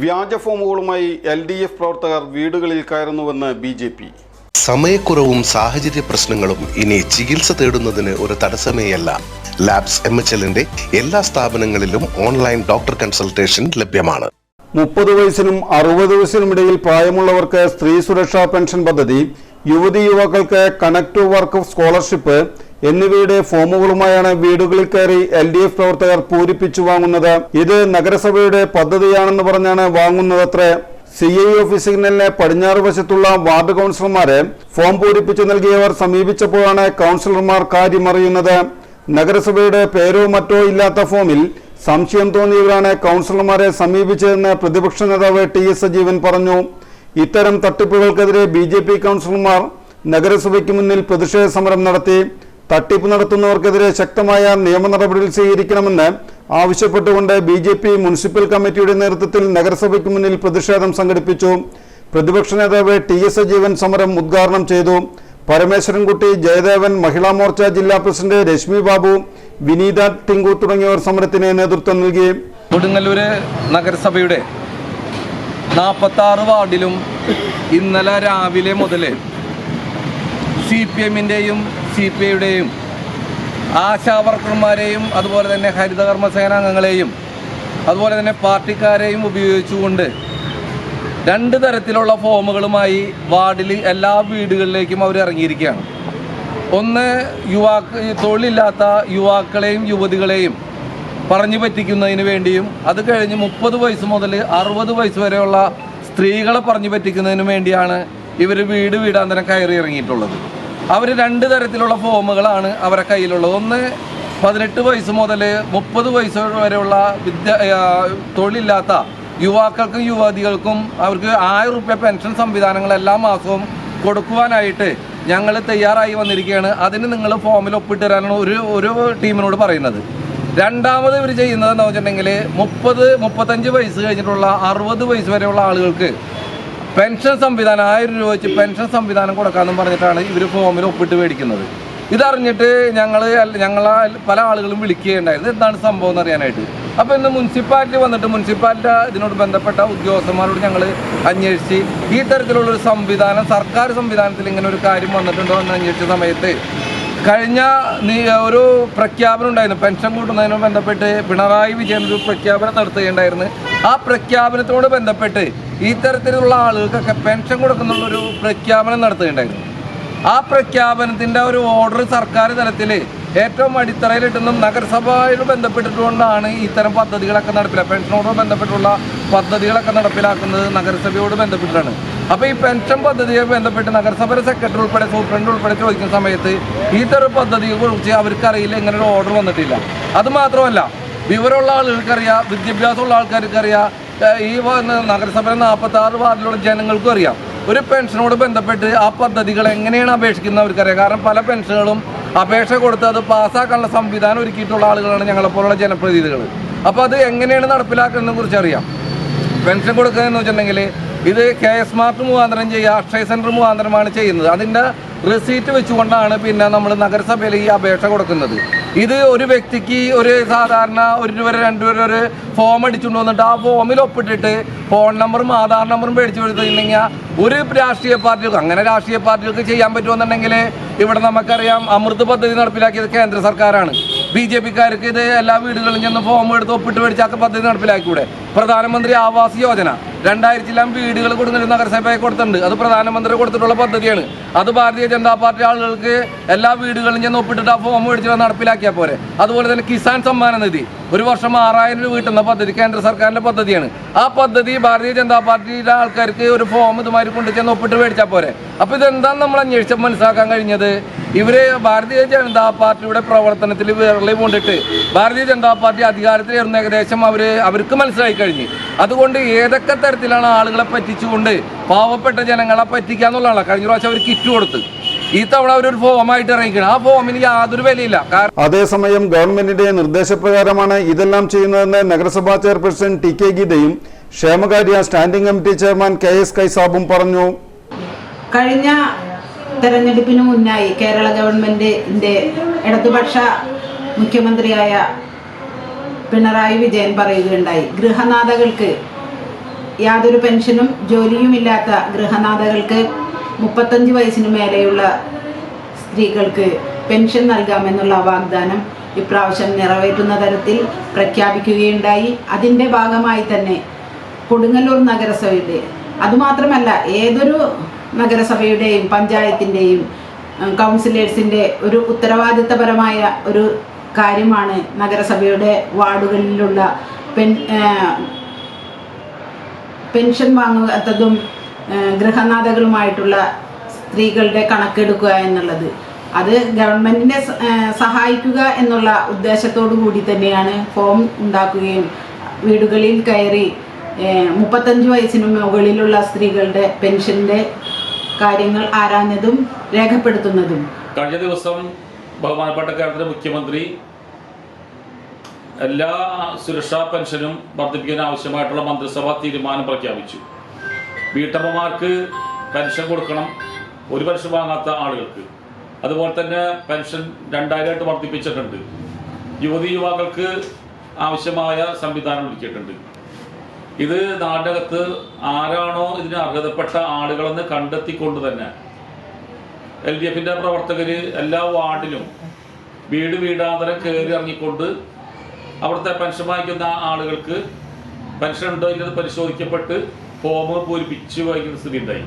വ്യാജ ഫോമുകളുമായി L D F പ്രവർത്തകർ വീടുകളിൽ കയറുന്നുവെന്ന് ബി ജെ പി. സമയക്കുറവും സാഹചര്യ പ്രശ്നങ്ങളും ഇനി ചികിത്സ തേടുന്നതിന് ഒരു തടസ്സമേയല്ല. ലാബ്സ് എം എച്ച് എല്ലിന്റെ എല്ലാ സ്ഥാപനങ്ങളിലും ഓൺലൈൻ ഡോക്ടർ കൺസൾട്ടേഷൻ ലഭ്യമാണ്. മുപ്പത് വയസ്സിനും അറുപത് വയസ്സിനും ഇടയിൽ പ്രായമുള്ളവർക്ക് സ്ത്രീ സുരക്ഷാ പെൻഷൻ പദ്ധതി യുവതി യുവാക്കൾക്ക് കണക്ട് ടു വർക്ക് സ്കോളർഷിപ്പ് എന്നിവയുടെ ഫോമുകളുമായാണ് വീടുകളിൽ കയറി എൽ ഡി എഫ് പ്രവർത്തകർ പൂരിപ്പിച്ചു വാങ്ങുന്നത്. ഇത് നഗരസഭയുടെ പദ്ധതിയാണെന്ന് പറഞ്ഞാണ് വാങ്ങുന്നതത്രേ. സി ഐ ഓഫീസിനെ പടിഞ്ഞാറ് വശത്തുള്ള വാർഡ് കൗൺസിലർമാരെ ഫോം പൂരിപ്പിച്ചു നൽകിയവർ സമീപിച്ചപ്പോഴാണ് കൗൺസിലർമാർ കാര്യമറിയുന്നത്. നഗരസഭയുടെ പേരോ മറ്റോ ഇല്ലാത്ത ഫോമിൽ സംശയം തോന്നിയവരാണ് കൗൺസിലർമാരെ സമീപിച്ചതെന്ന് പ്രതിപക്ഷ നേതാവ് ടി എസ് സജീവൻ പറഞ്ഞു. ഇത്തരം തട്ടിപ്പുകൾക്കെതിരെ ബി ജെ പി കൗൺസിലർമാർ നഗരസഭയ്ക്ക് മുന്നിൽ പ്രതിഷേധ സമരം നടത്തി. തട്ടിപ്പ് നടത്തുന്നവർക്കെതിരെ ശക്തമായ നിയമ നടപടികൾ സ്വീകരിക്കണമെന്ന് ആവശ്യപ്പെട്ടുകൊണ്ട് ബി ജെ പി മുനിസിപ്പൽ കമ്മിറ്റിയുടെ നേതൃത്വത്തിൽ നഗരസഭയ്ക്ക് മുന്നിൽ പ്രതിഷേധം സംഘടിപ്പിച്ചു. പ്രതിപക്ഷ നേതാവ് ടി എസ് സജീവൻ സമരം ഉദ്ഘാടനം ചെയ്തു. പരമേശ്വരൻകുട്ടി ജയദേവൻ മഹിളാ മോർച്ച ജില്ലാ പ്രസിഡന്റ് രശ്മി ബാബു വിനീത ടിങ്കു തുടങ്ങിയവർ സമരത്തിന് നേതൃത്വം നൽകി. കൊടുങ്ങല്ലൂര് നഗരസഭയുടെ നാൽപ്പത്തി ആറ് വാർഡിലും ഇന്നലെ രാവിലെ മുതൽ സി പി എമ്മിന്റെയും സി പി ഐയുടെയും ആശാവർക്കർമാരെയും അതുപോലെ തന്നെ ഹരിതകർമ്മ സേനാംഗങ്ങളെയും അതുപോലെ തന്നെ പാർട്ടിക്കാരെയും ഉപയോഗിച്ചുകൊണ്ട് രണ്ട് തരത്തിലുള്ള ഫോമുകളുമായി വാർഡിൽ എല്ലാ വീടുകളിലേക്കും അവർ ഇറങ്ങിയിരിക്കുകയാണ്. ഒന്ന് യുവാക്ക തൊഴിലില്ലാത്ത യുവാക്കളെയും യുവതികളെയും പറഞ്ഞു പറ്റിക്കുന്നതിന് വേണ്ടിയും അത് കഴിഞ്ഞ് മുപ്പത് വയസ്സ് മുതൽ അറുപത് വയസ്സ് വരെയുള്ള സ്ത്രീകളെ പറഞ്ഞു പറ്റിക്കുന്നതിന് വേണ്ടിയാണ് ഇവർ വീട് വീടാന്തരം കയറി ഇറങ്ങിയിട്ടുള്ളത്. അവർ രണ്ട് തരത്തിലുള്ള ഫോമുകളാണ് അവരെ കയ്യിലുള്ളത്. ഒന്ന് പതിനെട്ട് വയസ്സ് മുതൽ മുപ്പത് വയസ്സ് വരെയുള്ള വിദ്യ തൊഴിലില്ലാത്ത യുവാക്കൾക്കും യുവതികൾക്കും അവർക്ക് ആയിരം റുപ്യ പെൻഷൻ സംവിധാനങ്ങൾ എല്ലാ മാസവും കൊടുക്കുവാനായിട്ട് ഞങ്ങൾ തയ്യാറായി വന്നിരിക്കുകയാണ്. അതിന് നിങ്ങൾ ഫോമിൽ ഒപ്പിട്ട് തരാനാണ് ഒരു ഒരു ടീമിനോട് പറയുന്നത്. രണ്ടാമത് ഇവർ ചെയ്യുന്നത് എന്താ വെച്ചിട്ടുണ്ടെങ്കിൽ മുപ്പത് മുപ്പത്തഞ്ച് വയസ്സ് കഴിഞ്ഞിട്ടുള്ള അറുപത് വയസ്സ് വരെയുള്ള ആളുകൾക്ക് പെൻഷൻ സംവിധാനം ആയിരം രൂപ വെച്ച് പെൻഷൻ സംവിധാനം കൊടുക്കാമെന്നും പറഞ്ഞിട്ടാണ് ഇവർ ഫോമിൽ ഒപ്പിട്ട് മേടിക്കുന്നത്. ഇതറിഞ്ഞിട്ട് ഞങ്ങൾ ഞങ്ങളെ പല ആളുകളും വിളിക്കുകയുണ്ടായിരുന്നു എന്താണ് സംഭവം എന്ന് അറിയാനായിട്ട്. അപ്പോൾ ഇന്ന് മുനിസിപ്പാലിറ്റി വന്നിട്ട് മുനിസിപ്പാലിറ്റി ഇതിനോട് ബന്ധപ്പെട്ട ഉദ്യോഗസ്ഥന്മാരോട് ഞങ്ങൾ അന്വേഷിച്ച് ഈ തരത്തിലുള്ളൊരു സംവിധാനം സർക്കാർ സംവിധാനത്തിൽ ഇങ്ങനെ ഒരു കാര്യം വന്നിട്ടുണ്ടോ എന്ന് അന്വേഷിച്ച സമയത്ത് കഴിഞ്ഞ ഒരു പ്രഖ്യാപനം ഉണ്ടായിരുന്നു. പെൻഷൻ കൂട്ടുന്നതിന് ബന്ധപ്പെട്ട് പിണറായി വിജയൻ ഒരു പ്രഖ്യാപനം നടത്തുകയുണ്ടായിരുന്നു. ആ പ്രഖ്യാപനത്തോട് ബന്ധപ്പെട്ട് ഈ തരത്തിലുള്ള ആളുകൾക്കൊക്കെ പെൻഷൻ കൊടുക്കുന്നുള്ളൊരു പ്രഖ്യാപനം നടത്തുകയുണ്ടായിരുന്നു. ആ പ്രഖ്യാപനത്തിന്റെ ഒരു ഓർഡർ സർക്കാർ തലത്തിൽ ഏറ്റവും അടിത്തറയിലിട്ടുന്ന നഗരസഭയിൽ ബന്ധപ്പെട്ടിട്ടുകൊണ്ടാണ് ഇത്തരം പദ്ധതികളൊക്കെ നടപ്പിലാക്കുക പെൻഷനോട് ബന്ധപ്പെട്ടുള്ള പദ്ധതികളൊക്കെ നടപ്പിലാക്കുന്നത് നഗരസഭയോട് ബന്ധപ്പെട്ടിട്ടാണ്. അപ്പോൾ ഈ പെൻഷൻ പദ്ധതിയെ ബന്ധപ്പെട്ട് നഗരസഭയുടെ സെക്രട്ടറി ഉൾപ്പെടെ സൂപ്രണ്ട് ഉൾപ്പെടെ ചോദിക്കുന്ന സമയത്ത് ഈ തരം പദ്ധതിയെ കുറിച്ച് അവർക്കറിയില്ല ഇങ്ങനെ ഒരു ഓർഡർ വന്നിട്ടില്ല. അത് മാത്രമല്ല വിവരമുള്ള ആളുകൾക്കറിയാം വിദ്യാഭ്യാസമുള്ള ആൾക്കാർക്കറിയാം ഈ നഗരസഭയിലെ നാൽപ്പത്തി ആറ് വാർഡിലുള്ള ജനങ്ങൾക്കും അറിയാം. ഒരു പെൻഷനോട് ബന്ധപ്പെട്ട് ആ പദ്ധതികൾ എങ്ങനെയാണ് അപേക്ഷിക്കുന്നത് അവർക്കറിയാം. കാരണം പല പെൻഷനുകളും അപേക്ഷ കൊടുത്ത് അത് പാസ്സാക്കാനുള്ള സംവിധാനം ഒരുക്കിയിട്ടുള്ള ആളുകളാണ് ഞങ്ങളെപ്പോലുള്ള ജനപ്രതിനിധികൾ. അപ്പോൾ അത് എങ്ങനെയാണ് നടപ്പിലാക്കുന്നതിനെ കുറിച്ച് അറിയാം പെൻഷൻ കൊടുക്കുക എന്ന് വെച്ചിട്ടുണ്ടെങ്കിൽ ഇത് കെ എസ് മാർട്ട് മുഖാന്തരം ചെയ്യുക അക്ഷയ സെന്റർ മുഖാന്തരമാണ് ചെയ്യുന്നത്. അതിന്റെ റെസീറ്റ് വെച്ചുകൊണ്ടാണ് പിന്നെ നമ്മൾ നഗരസഭയിൽ ഈ അപേക്ഷ കൊടുക്കുന്നത്. ഇത് ഒരു വ്യക്തിക്ക് ഒരു സാധാരണ ഒരു രൂപ രണ്ട് രൂപ ഒരു ഫോം അടിച്ചുകൊണ്ട് വന്നിട്ട് ആ ഫോമിൽ ഒപ്പിട്ടിട്ട് ഫോൺ നമ്പറും ആധാർ നമ്പറും മേടിച്ചു കൊടുത്തിട്ടുണ്ടെങ്കിൽ ഒരു രാഷ്ട്രീയ പാർട്ടികൾക്ക് അങ്ങനെ രാഷ്ട്രീയ പാർട്ടികൾക്ക് ചെയ്യാൻ പറ്റുമെന്നുണ്ടെങ്കിൽ ഇവിടെ നമുക്കറിയാം അമൃത് പദ്ധതി നടപ്പിലാക്കിയത് കേന്ദ്ര സർക്കാരാണ്. ബി ജെ പിക്കാർക്ക് ഇത് എല്ലാ വീടുകളിലും ചെന്ന് ഫോം എടുത്ത് ഒപ്പിട്ട് മേടിച്ചാക്ക പദ്ധതി നടപ്പിലാക്കിക്കൂടെ? പ്രധാനമന്ത്രി ആവാസ് യോജന. രണ്ടായിരത്തിലാം വീടുകൾ കൊടുക്കുന്ന നഗരസഭയെ കൊടുത്തിട്ടുണ്ട്. അത് പ്രധാനമന്ത്രി കൊടുത്തിട്ടുള്ള പദ്ധതിയാണ്. അത് ഭാരതീയ ജനതാ പാർട്ടി ആളുകൾക്ക് എല്ലാ വീടുകളിലും ചെന്ന് ഒപ്പിട്ടിട്ട് ആ ഫോം മേടിച്ച് നടപ്പിലാക്കിയാൽ പോരെ. അതുപോലെ തന്നെ കിസാൻ സമ്മാന നിധി. ഒരു വർഷം ആറായിരം രൂപ കിട്ടുന്ന പദ്ധതി കേന്ദ്ര സർക്കാരിന്റെ പദ്ധതിയാണ്. ആ പദ്ധതി ഭാരതീയ ജനതാ പാർട്ടിയുടെ ആൾക്കാർക്ക് ഒരു ഫോം ഇതുമാതിരി കൊണ്ടു ഒപ്പിട്ട് മേടിച്ചാൽ പോരെ. അപ്പോൾ ഇതെന്താണ് നമ്മൾ അന്വേഷിച്ച് മനസ്സിലാക്കാൻ കഴിഞ്ഞത്? ഇവർ ഭാരതീയ ജനതാ പാർട്ടിയുടെ പ്രവർത്തനത്തിൽ വിരളി കൊണ്ടിട്ട് ഭാരതീയ ജനതാ പാർട്ടി അധികാരത്തിൽ അധികാരത്തിലിരുന്ന ഏകദേശം അവർ അവർക്ക് മനസ്സിലായി കഴിഞ്ഞു. അതുകൊണ്ട് ഏതൊക്കെ തരത്തിലാണ് ആളുകളെ പറ്റിച്ചുകൊണ്ട് പാവപ്പെട്ട ജനങ്ങളെ പറ്റിക്കുക എന്നുള്ളതാണ്. കഴിഞ്ഞ പ്രാവശ്യം അവർ കിറ്റ് കൊടുത്ത്. ഈ തവണ അവരൊരു ഫോമായിട്ട് ഇറങ്ങിക്കണം. ആ ഫോമിന് യാതൊരു വിലയില്ല. അതേസമയം ഗവൺമെന്റിന്റെ നിർദ്ദേശപ്രകാരമാണ് ഇതെല്ലാം ചെയ്യുന്നതെന്ന് നഗരസഭാ ചെയർപേഴ്സൺ ടി കെ ഗീതയും ക്ഷേമകാര്യ standing committee chairman K S കൈസാബും പറഞ്ഞു. കഴിഞ്ഞ തെരഞ്ഞെടുപ്പിന് മുന്നായി കേരള ഗവൺമെന്റിന്റെ ഇടതുപക്ഷ മുഖ്യമന്ത്രിയായ പിണറായി വിജയൻ പറയുകയുണ്ടായി. ഗൃഹനാഥകൾക്ക് യാതൊരു പെൻഷനും ജോലിയുമില്ലാത്ത ഗൃഹനാഥകൾക്ക് മുപ്പത്തഞ്ച് വയസ്സിനു മേലെയുള്ള സ്ത്രീകൾക്ക് പെൻഷൻ നൽകാമെന്നുള്ള വാഗ്ദാനം ഇപ്രാവശ്യം നിറവേറ്റുന്ന തരത്തിൽ പ്രഖ്യാപിക്കുകയുണ്ടായി. അതിന്റെ ഭാഗമായി തന്നെ കൊടുങ്ങല്ലൂർ നഗരസഭയുടെ അതുമാത്രമല്ല ഏതൊരു നഗരസഭയുടെയും പഞ്ചായത്തിന്റെയും കൗൺസിലേഴ്സിന്റെ ഒരു ഉത്തരവാദിത്തപരമായ ഒരു കാര്യമാണ് നഗരസഭയുടെ വാർഡുകളിലുള്ള പെൻ പെൻഷൻ വാങ്ങാത്തതും ഗൃഹനാഥകളുമായിട്ടുള്ള സ്ത്രീകളുടെ കണക്കെടുക്കുക എന്നുള്ളത്. അത് ഗവൺമെന്റിനെ സഹായിക്കുക എന്നുള്ള ഉദ്ദേശത്തോടു കൂടി തന്നെയാണ് ഫോം ഉണ്ടാക്കുകയും വീടുകളിൽ കയറി മുപ്പത്തഞ്ച് വയസ്സിന് മുകളിലുള്ള സ്ത്രീകളുടെ പെൻഷന്റെ കാര്യങ്ങൾ ആരാഞ്ഞതും രേഖപ്പെടുത്തുന്നതും. കഴിഞ്ഞ ദിവസം ബഹുമാനപ്പെട്ട കേരളത്തിലെ മുഖ്യമന്ത്രി എല്ലാ സുരക്ഷാ പെൻഷനും വർദ്ധിപ്പിക്കാൻ ആവശ്യമായിട്ടുള്ള മന്ത്രിസഭാ തീരുമാനം പ്രഖ്യാപിച്ചു. വീട്ടമ്മമാർക്ക് പെൻഷൻ കൊടുക്കണം ഒരു പെൻഷൻ വാങ്ങാത്ത ആളുകൾക്ക്. അതുപോലെ തന്നെ പെൻഷൻ രണ്ടായിരമായിട്ട് വർദ്ധിപ്പിച്ചിട്ടുണ്ട്. യുവതി യുവാക്കൾക്ക് ആവശ്യമായ സംവിധാനം ഒരുക്കിയിട്ടുണ്ട്. ഇത് നാടകത്ത് ആരാണോ ഇതിന് അർഹതപ്പെട്ട ആളുകളെന്ന് കണ്ടെത്തിക്കൊണ്ട് തന്നെ എൽ ഡി എഫിന്റെ പ്രവർത്തകര് എല്ലാ വാർഡിലും വീട് വീടാന്തരം കയറി ഇറങ്ങിക്കൊണ്ട് അവിടുത്തെ പെൻഷൻ വാങ്ങിക്കുന്ന ആളുകൾക്ക് പെൻഷൻ ഉണ്ടോ ഇല്ലെന്ന് പരിശോധിക്കപ്പെട്ട് ഫോം പൂരിപ്പിച്ച് വാങ്ങിക്കുന്ന സ്ഥിതി ഉണ്ടായി.